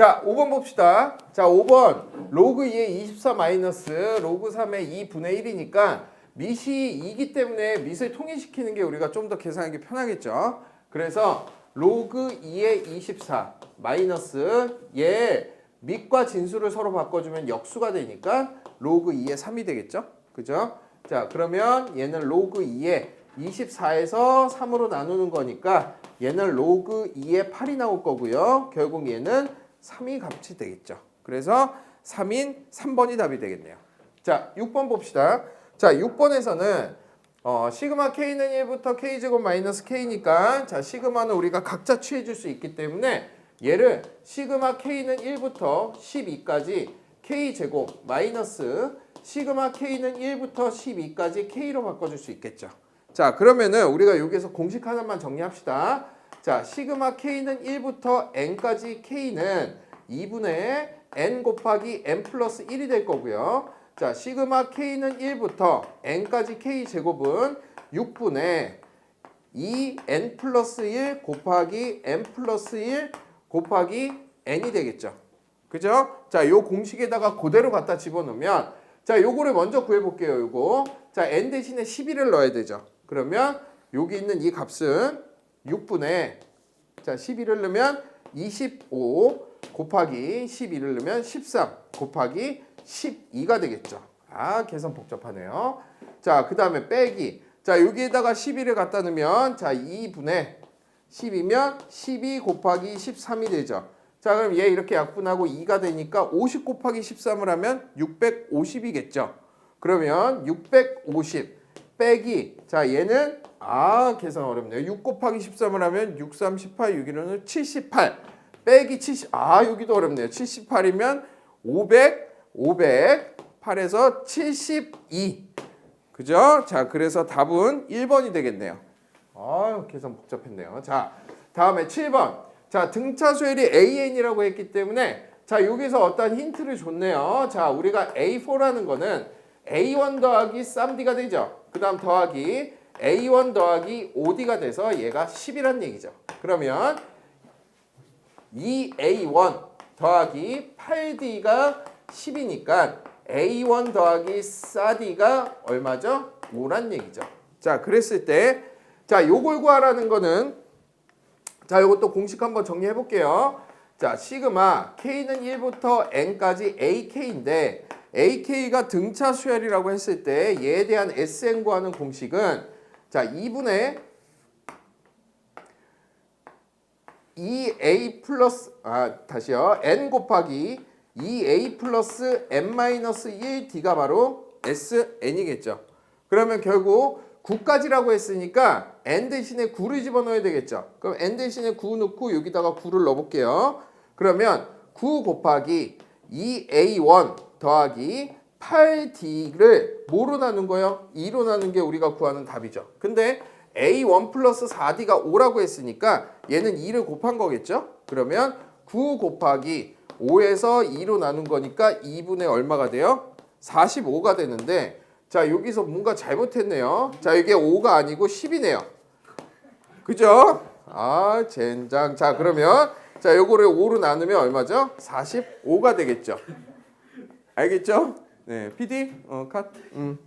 자, 5번 봅시다. 자, 5번 로그 2의 24 마이너스 로그 3의 2분의 1이니까 밑이 2기 때문에 밑을 통일시키는 게 우리가 좀 더 계산하기 편하겠죠. 그래서 로그 2의 24 마이너스 얘 밑과 진수를 서로 바꿔주면 역수가 되니까 로그 2의 3이 되겠죠. 그죠? 자, 그러면 얘는 로그 2의 24에서 3으로 나누는 거니까 얘는 로그 2의 8이 나올 거고요. 결국 얘는 3이 값이 되겠죠. 그래서 3인 3번이 답이 되겠네요. 자, 6번 봅시다. 자, 6번에서는 어, 시그마 k는 1부터 k제곱 마이너스 k니까 자, 시그마는 우리가 각자 취해 줄 수 있기 때문에 얘를 시그마 k는 1부터 12까지 k제곱 마이너스 시그마 k는 1부터 12까지 k로 바꿔 줄 수 있겠죠. 자, 그러면은 우리가 여기서 공식 하나만 정리합시다. 자, 시그마 k는 1부터 n까지 k는 2분의 n 곱하기 n 플러스 1이 될 거고요. 자, 시그마 k는 1부터 n까지 k 제곱은 6분의 2n 플러스 1 곱하기 n 플러스 1 곱하기 n이 되겠죠. 그죠? 자, 요 공식에다가 그대로 갖다 집어넣으면 자, 요거를 먼저 구해 볼게요. 요거. 자, n 대신에 11을 넣어야 되죠. 그러면 여기 있는 이 값은 6분의 자, 11을 넣으면 25 곱하기 11을 넣으면 13 곱하기 12가 되겠죠. 아, 계산 복잡하네요. 자, 그 다음에 빼기. 자, 여기에다가 11을 갖다 넣으면 자, 2분의 10이면 12 곱하기 13이 되죠. 자, 그럼 얘 이렇게 약분하고 2가 되니까 50 곱하기 13을 하면 650이겠죠. 그러면 650 빼기 자, 얘는 아, 계산 어렵네요. 6 곱하기 13을 하면 6, 3, 18, 6, 1은 78 빼기 70 아, 여기도 어렵네요. 78이면 500 500 8에서 72 그죠? 자, 그래서 답은 1번이 되겠네요. 아, 계산 복잡했네요. 자, 다음에 7번. 자, 등차 수열이 AN이라고 했기 때문에 자, 여기서 어떤 힌트를 줬네요. 자, 우리가 A4라는 거는 A1 더하기 3D가 되죠. 그 다음 더하기 A1 더하기 5D가 돼서 얘가 10이란 얘기죠. 그러면 2A1 더하기 8D가 10이니까 A1 더하기 4D가 얼마죠? 5란 얘기죠. 자, 그랬을 때, 자, 요걸 구하라는 거는, 자, 요것도 공식 한번 정리해 볼게요. 자, 시그마 K는 1부터 N까지 AK인데, AK가 등차 수열이라고 했을 때, 얘에 대한 SN 구하는 공식은, 자, 2분의 2A 플러스, 아, 다시요. N 곱하기 2A 플러스 N 마이너스 1D가 바로 SN이겠죠. 그러면 결국 9까지라고 했으니까 N 대신에 9를 집어넣어야 되겠죠. 그럼 N 대신에 9 넣고 여기다가 9를 넣어볼게요. 그러면 9 곱하기 2A1 더하기 8D를 뭐로 나눈 거예요? 2로 나눈 게 우리가 구하는 답이죠. 근데 A1 플러스 4D가 5라고 했으니까 얘는 2를 곱한 거겠죠? 그러면 9 곱하기 5에서 2로 나눈 거니까 2분의 얼마가 돼요? 45가 되는데 자 여기서 뭔가 잘못했네요. 자 이게 5가 아니고 10이네요. 그죠? 아 젠장. 자 그러면 자 요거를 5로 나누면 얼마죠? 45가 되겠죠. 알겠죠? 네, PD 어 컷. 음.